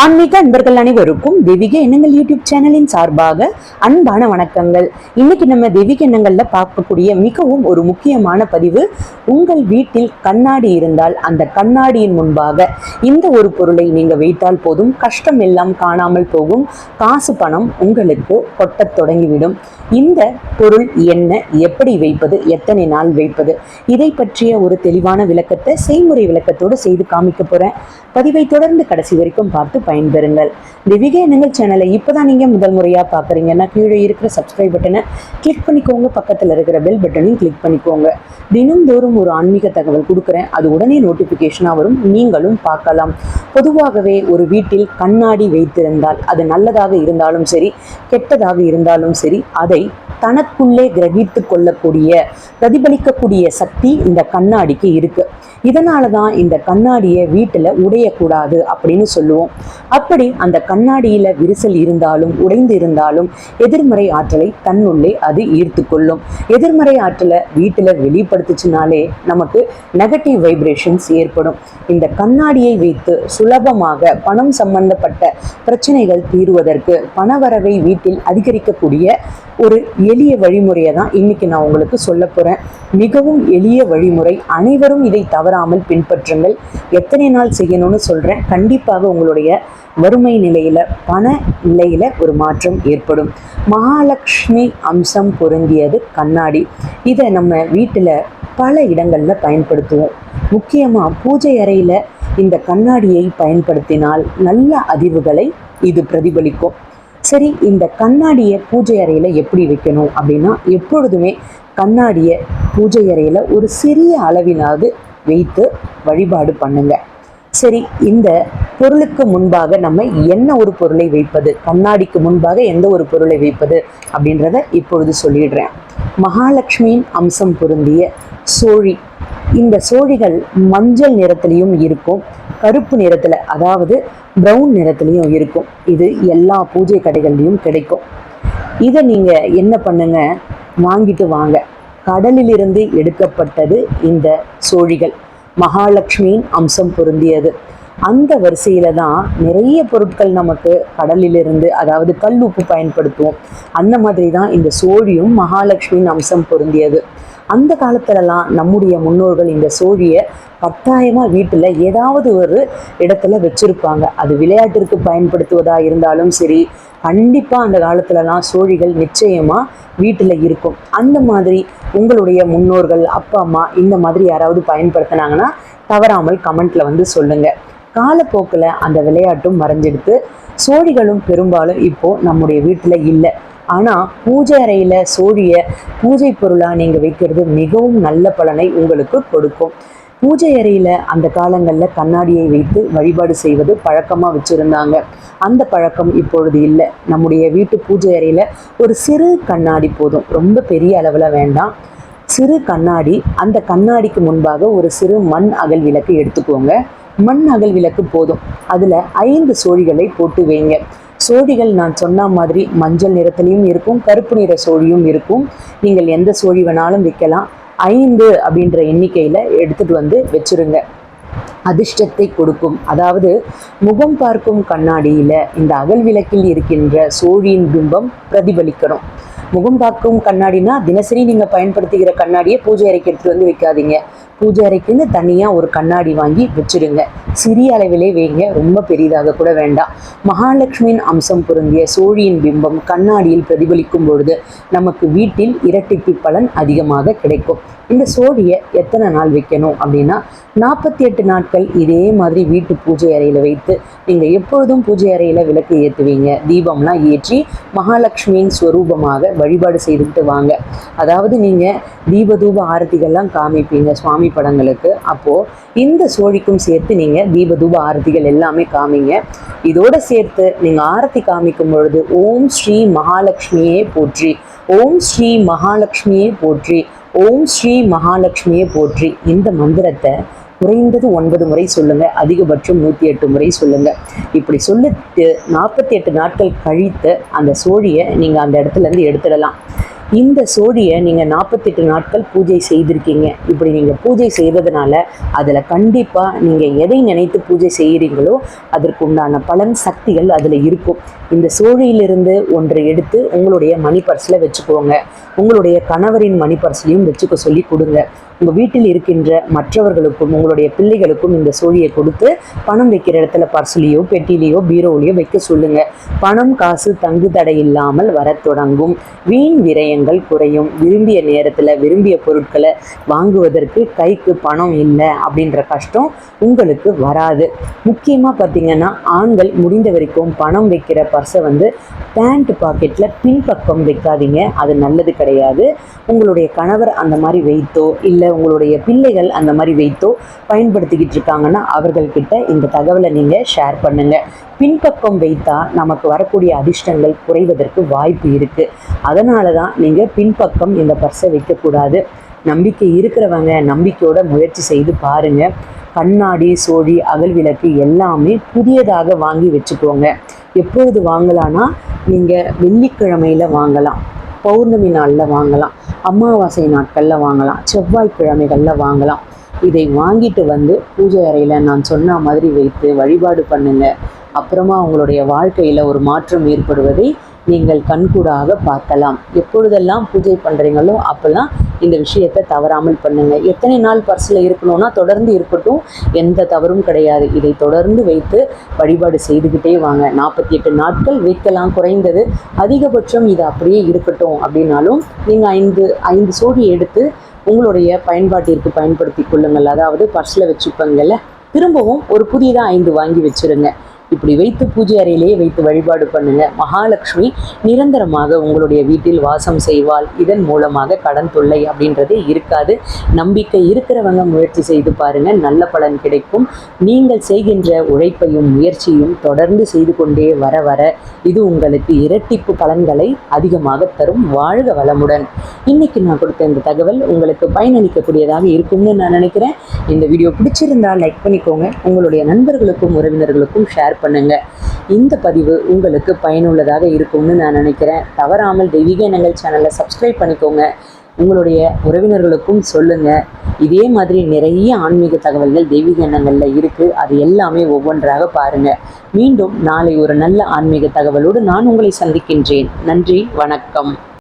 ஆன்மீக அன்பர்கள் அனைவருக்கும் தெய்வீக எண்ணங்கள் யூடியூப் சேனலின் சார்பாக அன்பான வணக்கங்கள். இன்னைக்கு நம்ம தெய்வீக எண்ணங்கள்ல பார்க்கக்கூடிய மிகவும் ஒரு முக்கியமான பதிவு உங்கள் வீட்டில் கண்ணாடி இருந்தால் அந்த கண்ணாடியின் முன்பாக இந்த ஒரு பொருளை நீங்க வைத்தால் போதும் கஷ்டம் எல்லாம் காணாமல் போகும் காசு பணம் உங்களுக்கு கொட்டத் தொடங்கிவிடும். இந்த பொருள் என்ன எப்படி வைப்பது எத்தனை நாள் வைப்பது இதை பற்றிய ஒரு தெளிவான விளக்கத்தை செய்முறை விளக்கத்தோடு செய்து காமிக்க போறேன். பதிவை தொடர்ந்து கடைசி வரைக்கும் பார்த்து பயன்பெறுங்கள். திவிக எண்ணங்கள் சேனலை இப்போதான் நீங்க முதல் முறையா பாக்குறீங்கன்னா கீழே இருக்கிற சப்ஸ்கிரைப் பட்டனை கிளிக் பண்ணிக்கோங்க. பக்கத்துல இருக்கிற பெல் பட்டனையும் கிளிக் பண்ணிக்கோங்க. தினம்தோறும் ஒரு ஆன்மீக தகவல் கொடுக்குறேன். அது உடனே நோட்டிஃபிகேஷனாக வரும். நீங்களும் பார்க்கலாம். பொதுவாகவே ஒரு வீட்டில் கண்ணாடி வைத்திருந்தால் அது நல்லதாக இருந்தாலும் சரி கெட்டதாக இருந்தாலும் சரி அதை தனக்குள்ளே கிரகித்து கொள்ளக்கூடிய பிரதிபலிக்கக்கூடிய சக்தி இந்த கண்ணாடிக்கு இருக்கு. இதனால தான் இந்த கண்ணாடியை வீட்டில் உடையக்கூடாது அப்படின்னு சொல்லுவோம். அப்படி அந்த கண்ணாடியில விரிசல் இருந்தாலும் உடைந்து இருந்தாலும் எதிர்மறை ஆற்றலை தன்னுள்ளே அது ஈர்த்து கொள்ளும். எதிர்மறை ஆற்றலை வீட்டில் வெளிப்படுத்துச்சுனாலே நமக்கு நெகட்டிவ் வைப்ரேஷன்ஸ் ஏற்படும். இந்த கண்ணாடியை வைத்து சுலபமாக பணம் சம்பந்தப்பட்ட பிரச்சனைகள் தீர்வதற்கு பணவரவை வீட்டில் அதிகரிக்கக்கூடிய ஒரு எளிய வழிமுறையை தான் இன்னைக்கு நான் உங்களுக்கு சொல்ல போறேன். மிகவும் எளிய வழிமுறை. அனைவரும் இதை தவறாமல் பின்பற்றுங்கள். எத்தனை நாள் செய்யணும்னு சொல்றேன். கண்டிப்பாக உங்களுடைய வறுமை நிலையில பண நிலையில ஒரு மாற்றம் ஏற்படும். மகாலட்சுமி அம்சம் பொருந்தியது கண்ணாடி. இதை நம்ம வீட்டில் பல இடங்களில் பயன்படுத்துவோம். முக்கியமாக பூஜை அறையில் இந்த கண்ணாடியை பயன்படுத்தினால் நல்ல அதிர்வுகளை இது பிரதிபலிக்கும். சரி இந்த கண்ணாடியை பூஜை அறையில் எப்படி வைக்கணும் அப்படின்னா எப்பொழுதுமே கண்ணாடியை பூஜை அறையில் ஒரு சிறிய அளவினாவது வைத்து வழிபாடு பண்ணுங்க. சரி இந்த பொருளுக்கு முன்பாக நம்ம என்ன ஒரு பொருளை வைப்பது? கண்ணாடிக்கு முன்பாக எந்த ஒரு பொருளை வைப்பது அப்படின்றத இப்பொழுது சொல்லிடுறேன். மகாலட்சுமியின் அம்சம் பொருந்திய சோழி. இந்த சோழிகள் மஞ்சள் நிறத்திலையும் இருக்கும். கருப்பு நிறத்தில் அதாவது ப்ரௌன் நிறத்துலையும் இருக்கும். இது எல்லா பூஜை கடைகள்லையும் கிடைக்கும். இதை நீங்கள் என்ன பண்ணுங்க? வாங்கிட்டு வாங்க. கடலிலிருந்து எடுக்கப்பட்டது இந்த சோழிகள். மகாலட்சுமியின் அம்சம் பொருந்தியது. அந்த வரிசையில தான் நிறைய பொருட்கள் நமக்கு கடலிலிருந்து அதாவது கல் உப்பு பயன்படுத்துவோம். அந்த மாதிரி தான் இந்த சோழியும் மகாலட்சுமியின் அம்சம் பொருந்தியது. அந்த காலத்துலலாம் நம்முடைய முன்னோர்கள் இந்த சோழியை கட்டாயமாக வீட்டில் ஏதாவது ஒரு இடத்துல வச்சுருப்பாங்க. அது விளையாட்டிற்கு பயன்படுத்துவதா இருந்தாலும் சரி கண்டிப்பாக அந்த காலத்துலலாம் சோழிகள் நிச்சயமாக வீட்டில் இருக்கும். அந்த மாதிரி உங்களுடைய முன்னோர்கள் அப்பா அம்மா இந்த மாதிரி யாராவது பயன்படுத்தினாங்கன்னா தவறாமல் கமெண்ட்டில் வந்து சொல்லுங்கள் காலப்போக்கில் அந்த விளையாட்டும் மறைஞ்செடுத்து சோழிகளும் பெரும்பாலும் இப்போ நம்முடைய வீட்டில் இல்லை. ஆனால் பூஜை அறையில் சோழியை பூஜை பொருளாக நீங்கள் வைக்கிறது மிகவும் நல்ல பலனை உங்களுக்கு கொடுக்கும். பூஜை அறையில் அந்த காலங்களில் கண்ணாடியை வைத்து வழிபாடு செய்வது பழக்கமாக வச்சுருந்தாங்க. அந்த பழக்கம் இப்பொழுது இல்லை. நம்முடைய வீட்டு பூஜை அறையில் ஒரு சிறு கண்ணாடி போதும். ரொம்ப பெரிய அளவில் வேண்டாம். சிறு கண்ணாடி அந்த கண்ணாடிக்கு முன்பாக ஒரு சிறு மண் அகல் விளக்கு எடுத்துக்கோங்க. மண் அகல் விளக்கு போதும். அதில் ஐந்து சோழிகளை போட்டு வைங்க. சோழிகள் நான் சொன்ன மாதிரி மஞ்சள் நிறத்துலையும் இருக்கும் கருப்பு நிற சோழியும் இருக்கும். நீங்கள் எந்த சோழி வேணாலும் விற்கலாம். ஐந்து அப்படின்ற எண்ணிக்கையில் எடுத்துட்டு வந்து வச்சிருங்க. அதிர்ஷ்டத்தை கொடுக்கும். அதாவது முகம் பார்க்கும் கண்ணாடியில் இந்த அகல் விளக்கில் இருக்கின்ற சோழியின் பிம்பம் பிரதிபலிக்கணும். முகம் பார்க்கும் கண்ணாடினா தினசரி நீங்கள் பயன்படுத்துகிற கண்ணாடியை பூஜை அறைக்கு எடுத்துகிட்டு வந்து வைக்காதீங்க. பூஜை அறைக்குன்னு தனியாக ஒரு கண்ணாடி வாங்கி வச்சுடுங்க. சிறிய அளவிலே வைங்க. ரொம்ப பெரிதாக கூட வேண்டாம். மகாலட்சுமியின் அம்சம் பொருந்திய சோழியின் பிம்பம் கண்ணாடியில் பிரதிபலிக்கும் பொழுது நமக்கு வீட்டில் இரட்டிப்பு பலன் அதிகமாக கிடைக்கும். இந்த சோழியை எத்தனை நாள் வைக்கணும் அப்படின்னா நாற்பத்தி எட்டு நாட்கள் இதே மாதிரி வீட்டு பூஜை அறையில் வைத்து நீங்கள் எப்பொழுதும் பூஜை அறையில் விளக்கு ஏற்றுவீங்க தீபம்லாம் ஏற்றி மகாலட்சுமியின் ஸ்வரூபமாக வழிபாடு செய்துக்கிட்டு வாங்க. அதாவது நீங்கள் தீபதூப ஆரத்திகள்லாம் காமிப்பீங்க. சுவாமி படங்களுக்கு. அப்போது இந்த சோழிக்கும் சேர்த்து நீங்கள் தீபதூப ஆரத்திகள் எல்லாமே காமிங்க. இதோட சேர்த்து நீங்கள் ஆரத்தி காமிக்கும் பொழுது ஓம் ஸ்ரீ மகாலட்சுமியே போற்றி ஓம் ஸ்ரீ மகாலட்சுமியே போற்றி ஓம் ஸ்ரீ மகாலட்சுமியே போற்றி. இந்த மந்திரத்தை குறைந்தது ஒன்பது முறை சொல்லுங்க அதிகபட்சம் நூற்றி எட்டு முறை சொல்லுங்க. இப்படி சொல்லிட்டு நாற்பத்தி எட்டு நாட்கள் கழித்து அந்த சோழியை நீங்கள் அந்த இடத்துல இருந்து எடுத்துடலாம். இந்த சோழியை நீங்கள் நாற்பத்தெட்டு நாட்கள் பூஜை செய்திருக்கீங்க. இப்படி நீங்கள் பூஜை செய்ததுனால அதில் கண்டிப்பாக நீங்கள் எதை நினைத்து பூஜை செய்கிறீங்களோ அதற்கு உண்டான பலன் சக்திகள் அதில் இருக்கும். இந்த சோழியிலிருந்து ஒன்றை எடுத்து உங்களுடைய மணி பர்ஸில் வச்சுக்கோங்க. உங்களுடைய கணவரின் மணி பர்ஸ்லையும் வச்சுக்க சொல்லி கொடுங்க. உங்கள் வீட்டில் இருக்கின்ற மற்றவர்களுக்கும் உங்களுடைய பிள்ளைகளுக்கும் இந்த சோழியை கொடுத்து பணம் வைக்கிற இடத்துல பர்ஸ்லேயோ பெட்டிலேயோ பீரோலையோ வைக்க சொல்லுங்கள் பணம் காசு தங்கு தடை இல்லாமல் வரத் தொடங்கும். வீண் விரயங்கள் குறையும். விரும்பிய நேரத்தில் விரும்பிய பொருட்களை வாங்குவதற்கு கைக்கு பணம் இல்லை அப்படின்ற கஷ்டம் உங்களுக்கு வராது. முக்கியமாக பார்த்தீங்கன்னா ஆண்கள் முடிந்த வரைக்கும் பணம் வைக்கிற பர்ஸை வந்து பேண்ட் பாக்கெட்டில் பின்பக்கம் வைக்காதீங்க. அது நல்லது கிடையாது. உங்களுடைய கணவர் அந்த மாதிரி வைத்தோ இல்லை உங்களுடைய பிள்ளைகள் அந்த மாதிரி வைத்தோ பயன்படுத்திக்கிட்டு இருக்காங்கன்னா அவர்கள்கிட்ட இந்த தகவலை நீங்கள் ஷேர் பண்ணுங்கள் பின்பக்கம் வைத்தா நமக்கு வரக்கூடிய அதிர்ஷ்டங்கள் குறைவதற்கு வாய்ப்பு இருக்குது அதனால தான் நீங்கள் பின்பக்கம் இந்த பர்ஸை வைக்கக்கூடாது. நம்பிக்கை இருக்கிறவங்க நம்பிக்கையோட முயற்சி செய்து பாருங்க. கண்ணாடி சோழி அகல் விளக்கு எல்லாமே புதியதாக வாங்கி வச்சுக்கோங்க. எப்பொழுது வாங்கலாம்னா நீங்கள் வெள்ளிக்கிழமையில் வாங்கலாம். பௌர்ணமி நாளில் வாங்கலாம். அமாவாசை நாட்களில் வாங்கலாம். செவ்வாய்க்கிழமைகளில் வாங்கலாம். இதை வாங்கிட்டு வந்து பூஜை அறையில் நான் சொன்ன மாதிரி வைத்து வழிபாடு பண்ணுங்க. அப்புறமா உங்களுடைய வாழ்க்கையில் ஒரு மாற்றம் ஏற்படுவதை நீங்கள் கண்கூடாக பார்க்கலாம். எப்பொழுதெல்லாம் பூஜை பண்ணுறீங்களோ அப்போல்லாம் இந்த விஷயத்தை தவறாமல் பண்ணுங்க. எத்தனை நாள் பர்ஸில் இருக்கணும்னா தொடர்ந்து இருக்கட்டும். எந்த தவறும் கிடையாது. இதை தொடர்ந்து வைத்து வழிபாடு செய்துக்கிட்டே வாங்க. நாற்பத்தி எட்டு நாட்கள் வைக்கலாம். குறைந்தது அதிகபட்சம் இது அப்படியே இருக்கட்டும் அப்படின்னாலும் நீங்கள் ஐந்து ஐந்து சோடி எடுத்து உங்களுடைய பயன்பாட்டிற்கு பயன்படுத்தி கொள்ளுங்கள். அதாவது பர்ஸில் வச்சுப்பங்கள்ல திரும்பவும் ஒரு புதியதாக ஐந்து வாங்கி வச்சிருங்க. இப்படி வைத்து பூஜை அறையிலேயே வைத்து வழிபாடு பண்ணுங்க. மகாலட்சுமி நிரந்தரமாக உங்களுடைய வீட்டில் வாசம் செய்வாள். இதன் மூலமாக கடன் தொல்லை அப்படின்றதே இருக்காது. நம்பிக்கை இருக்கிறவங்க முயற்சி செய்து பாருங்க. நல்ல பலன் கிடைக்கும். நீங்கள் செய்கின்ற உழைப்பையும் முயற்சியும் தொடர்ந்து செய்து கொண்டே வர வர இது உங்களுக்கு இரட்டிப்பு பலன்களை அதிகமாக தரும். வாழ்க வளமுடன். இன்னைக்கு நான் கொடுத்த இந்த தகவல் உங்களுக்கு பயனளிக்கக்கூடியதாக இருக்கும்னு நான் நினைக்கிறேன். இந்த வீடியோ பிடிச்சிருந்தா லைக் பண்ணிக்கோங்க. உங்களுடைய நண்பர்களுக்கும் உறவினர்களுக்கும் ஷேர் பண்ணுங்க. இந்த பதிவு உங்களுக்கு பயனுள்ளதாக இருக்கும்னு நான் நினைக்கிறேன். தவறாமல் தெய்வீக எண்ணங்கள் சேனலை சப்ஸ்கிரைப் பண்ணிக்கோங்க. உங்களுடைய உறவினர்களுக்கும் சொல்லுங்க. இதே மாதிரி நிறைய ஆன்மீக தகவல்கள் தெய்வீக எண்ணங்களில் இருக்கு. அது எல்லாமே ஒவ்வொன்றாக பாருங்க. மீண்டும் நாளை ஒரு நல்ல ஆன்மீக தகவலோடு நான் உங்களை சந்திக்கின்றேன். நன்றி வணக்கம்.